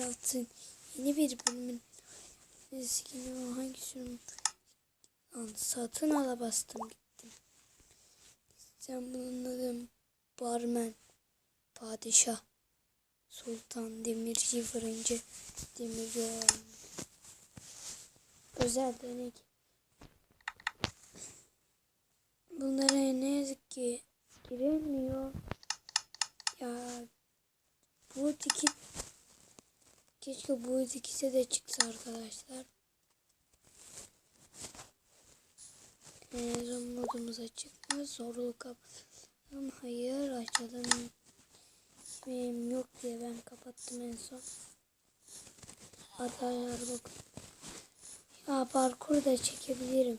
Minecraft'ın yeni bir bölümün eskini hangi sürüm satın ala bastım gittim. Sen bunun adı barmen, padişah, sultan, demirci, fırıncı, demirci. Özel denek. Bunlara ne yazık ki girilmiyor. Ya bu tiki keşke bu ikisi de çıksa arkadaşlar. Ee, son modumuz açık mı? Zorluk kapatalım. Hayır açalım. Benim yok diye ben kapattım en son. Arkadaşlar bakın. Ya parkur da çekebilirim.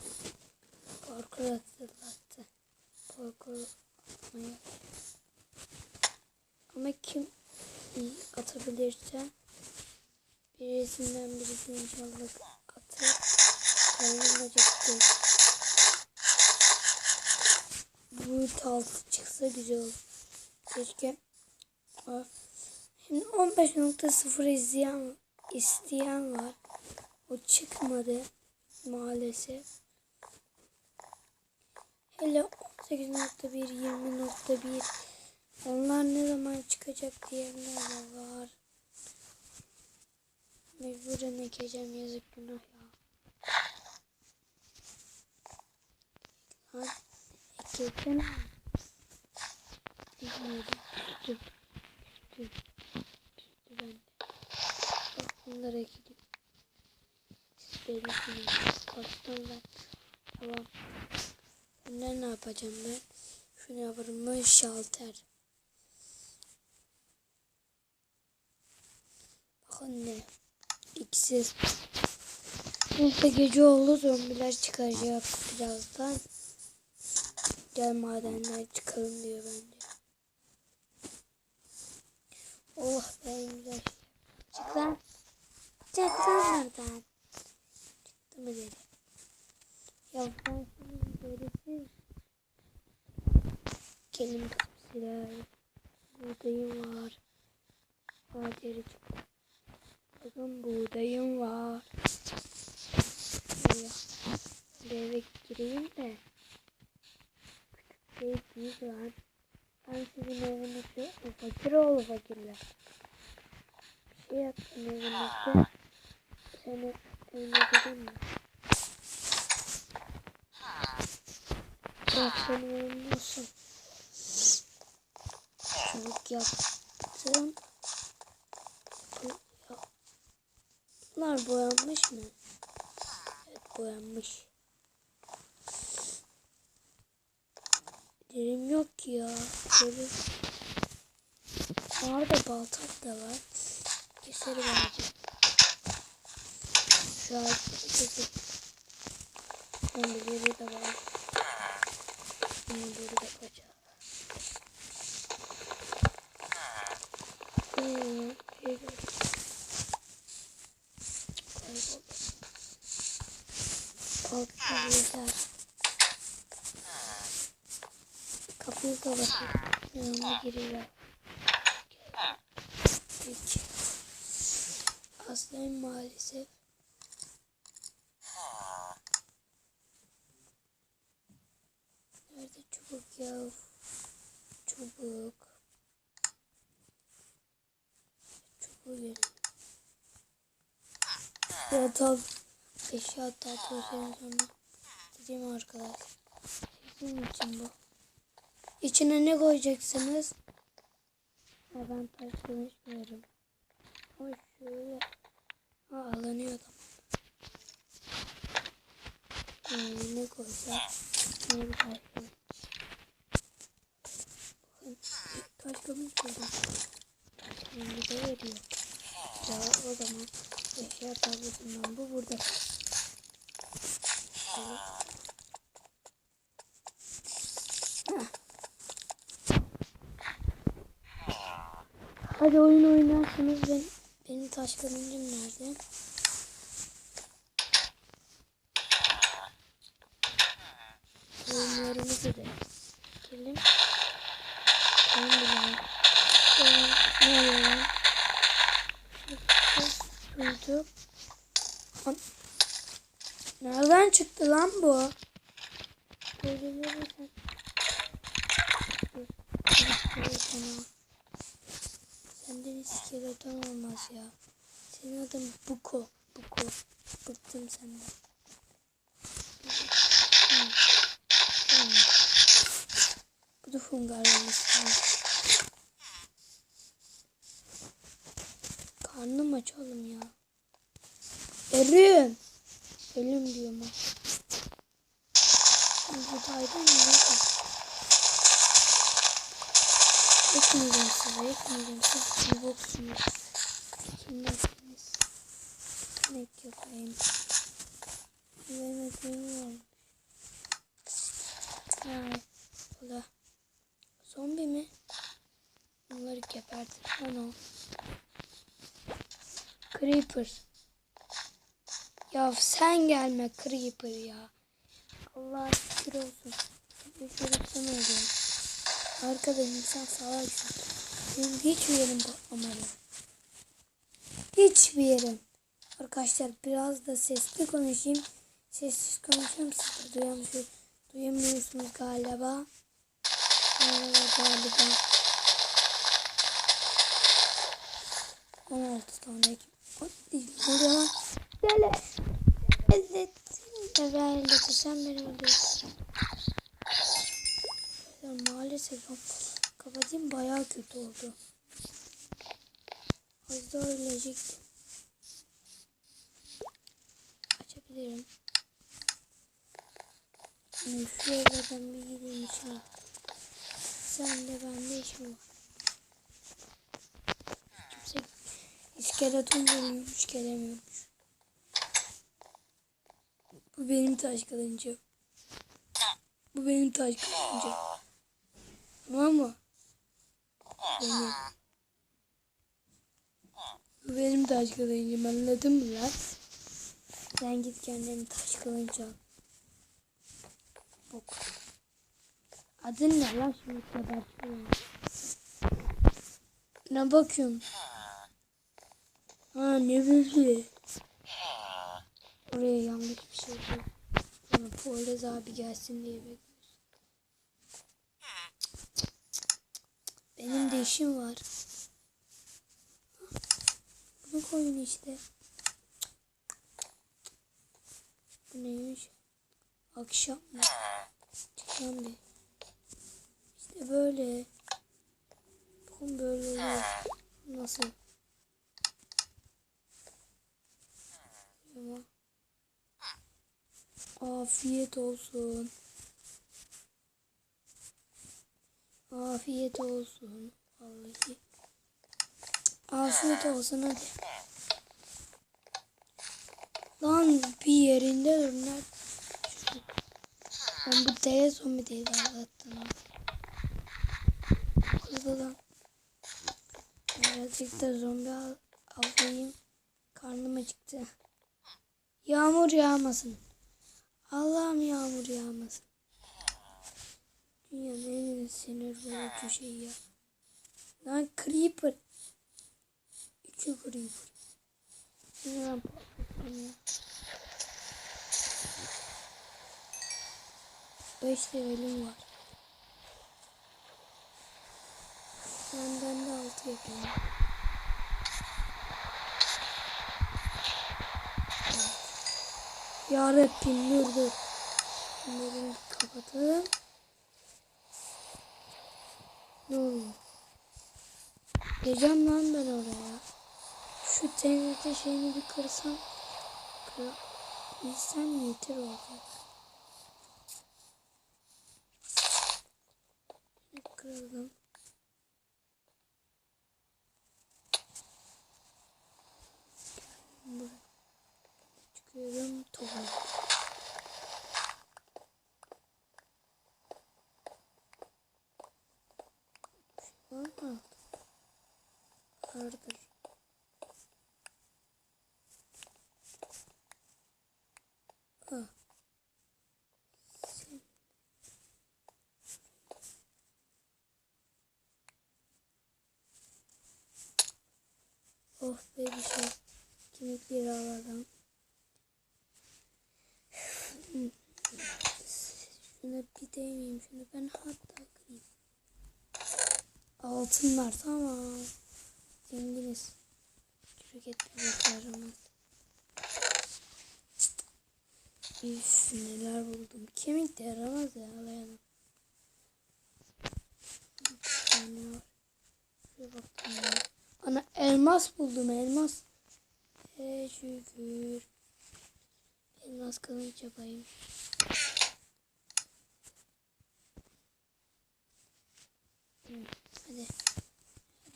Parkur hatırlattı. Parkur. Ama kim atabilirse birisinden birisini inşallah atıp kaybolacak Bu altı çıksa güzel olur. Keşke Şimdi 15.0 izleyen isteyen var. O çıkmadı maalesef. Hele 18.1 20.1 onlar ne zaman çıkacak diyenler de var. Mecburen ekeceğim yazık günah ya. Lan ekeceğim. Bilmiyorum. Düştü. Düştü. Düştü bende. Bak bunları ekledim. Siz belisiniz. Kalktım ben. Tamam. Bunları ne yapacağım ben? Şunu yaparım. Şalter. Bakın ne. İkisi. Neyse gece oldu zombiler çıkacak birazdan. Gel madenler çıkalım diyor bence. Oh be güzel. Çık lan. Çık lan oradan. Çıktı mı dedi. Ya ben şimdi böylesi. Kelim kapsılar. Buradayım var. Maderi çıktı. Bakın buğdayım var. Eve gireyim de. Küçük değil büyük lan. Ben sizin evinizde fakir oğlu fakirler. Bir şey yaptım evinizde. Seni evine gideyim mi? Bırak benim evim olsun. Çabuk yaptım. Bunlar boyanmış mı? Evet boyanmış. Derim yok Böyle. Orada baltak da var. Keseri bence. Şu an keseri. Ömürleri de var. Ömürleri de kaçar. Hmm, şey Kalktı. Kapıyı kapatın. Yanıma giriyor. Peki. Hastayım maalesef. Nerede çubuk ya? Çubuk. Çubuğu verin. Ya tabi eşya tatlısı sonra dediğim arkadaş. Sizin için bu. İçine ne koyacaksınız? Ha, ben taş konuşmuyorum. Ama şöyle ha, alınıyor da. Yani ne koysak ne bir. Bakın taş koymuş koydum. Rengi de veriyor. Ya o zaman eşya tablosundan bu burada. Evet. Hadi oyun oynarsınız ben benim taş kılıncım nerede? Oyunlarımızı da çekelim. Ben bile. Ne oluyor lan? şu. An- Nereden çıktı lan bu? Böyle verirsen. Senden iskeleton olmaz ya. Senin adın Buko. Buko. Bıktım senden. Bu da Hungaryanistan. Karnım aç oğlum ya. Ölüm. Ölüm diyorum ha. Budaydan mı? Neyse. Ekmeyeceğim size, ekmeyeceğim. Siz kim boksunuz? Kimdesiniz? Ne yapayım? Benim ekmeğim var. Ha, bu da. Zombi mi? Onları gebertir lan o. Creeper. Ya sen gelme Creeper ya. Allah şükür olsun. Bir soruptan oluyor. Arkada insan savaşıyor. Benim hiçbir yerim patlamadı. Hiçbir yerim. Arkadaşlar biraz da sesli konuşayım. Sessiz konuşuyorum siz de duyamıyor, duyamıyorsunuz galiba. Galiba galiba. 16 tane ekmek. Ne oluyor lan? Deli. Evet. Evet. Sen beni öldürsün. Ya maalesef kapatayım bayağı kötü oldu. Az daha ölecektim. Açabilirim. Şimdi şu evlerden bir gideyim içeri. Sen de bende işim var. Kimse iskeleton geliyormuş gelemiyormuş. Bu benim taş kılıncım. Bu benim taş kılıncım. Tamam mı? Benim. Taş kılıncım anladın mı lan? Sen git kendine taş kılıç al. Bok. Adın ne lan şimdi gebertiyorum. Ne bakıyorsun? Ha ne böyle? Oraya yanlış bir şey Poyraz abi gelsin diye bekliyoruz. Benim de işim var. Bunu koyun işte. Bu neymiş? Akşam mı? Çıkan bir. İşte böyle. Bakın böyle oluyor. Nasıl? Afiyet olsun. Afiyet olsun. Vallahi. Afiyet olsun hadi. Lan bir yerinde dur. Nerede? Şu- Lan bu deve zombi değil Allah'tan. Hızlı lan. Birazcık da zombi al, avlayayım. Karnım acıktı. Yağmur yağmasın. Allah'ım yağmur yağmasın. Dünyanın en sinir bozucu şeyi ya. Lan creeper. İki creeper. Ben patlatacağım ya. Beş levelim var. Benden de altı yapayım. Yarabbim dur dur. Bunları kapatalım. Geleceğim lan ben oraya. Şu TNT şeyini bir kırsam. Kır. Yeter olacak. Kıralım. Buraya. Çıkıyorum tohum. Var mı? Vardır. Ha. Oh be bir şey. kemikleri alalım. Şuna bir değmeyeyim. Şunu ben hatta kırayım. Altın var tamam. Çürük etmemiz yaramaz. Üf neler buldum. Kemik de yaramaz ya alayalım. Var. Şuraya baktım ya. Ana elmas buldum elmas. Ee, şükür. Elmas kılıç yapayım. Hadi.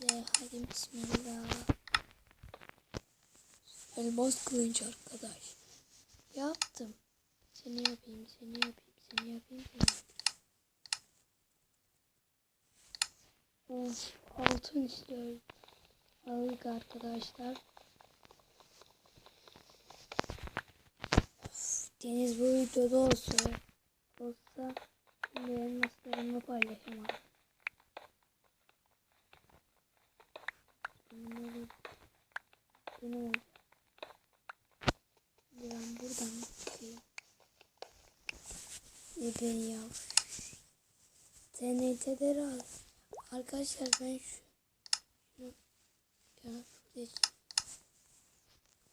Hadi bismillah. Elmas kılıç arkadaş. Yaptım. Seni yapayım, seni yapayım, seni yapayım, seni yapayım. Of, altın istiyoruz. Aldık arkadaşlar. Of, Deniz bu videoda olsa, olsa şimdi elmaslarımı paylaşamam. Bunları benim olacak. Şimdi ben buradan bakayım. Ben ya. TNT'leri al. Arkadaşlar ben şu şunu ya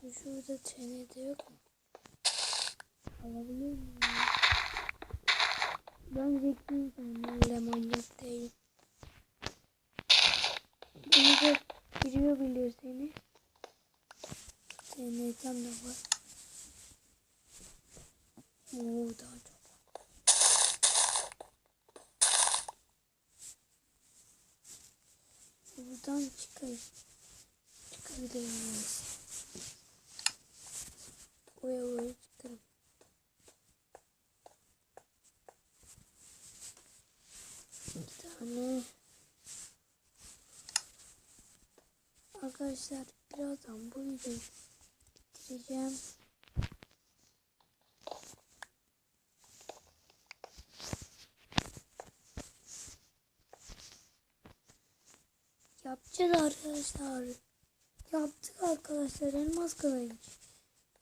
şurada şurada TNT yok mu? Alabilir miyim? Ben zeki insanım. Öyle manyak değilim. Biri de giriyor bilir seni. TNT'm de var. Oo daha çok. Buradan çıkayım. Çıkabilir miyiz? Oraya çıkarım. İki tane. Arkadaşlar birazdan bu videoyu bitireceğim. Yapacağız arkadaşlar. Yaptık arkadaşlar elmas kılıç.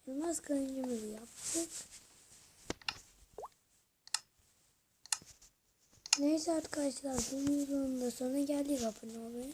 Elmas kılıcımızı yaptık. Neyse arkadaşlar bu videonun da sonuna geldik abone olmayı.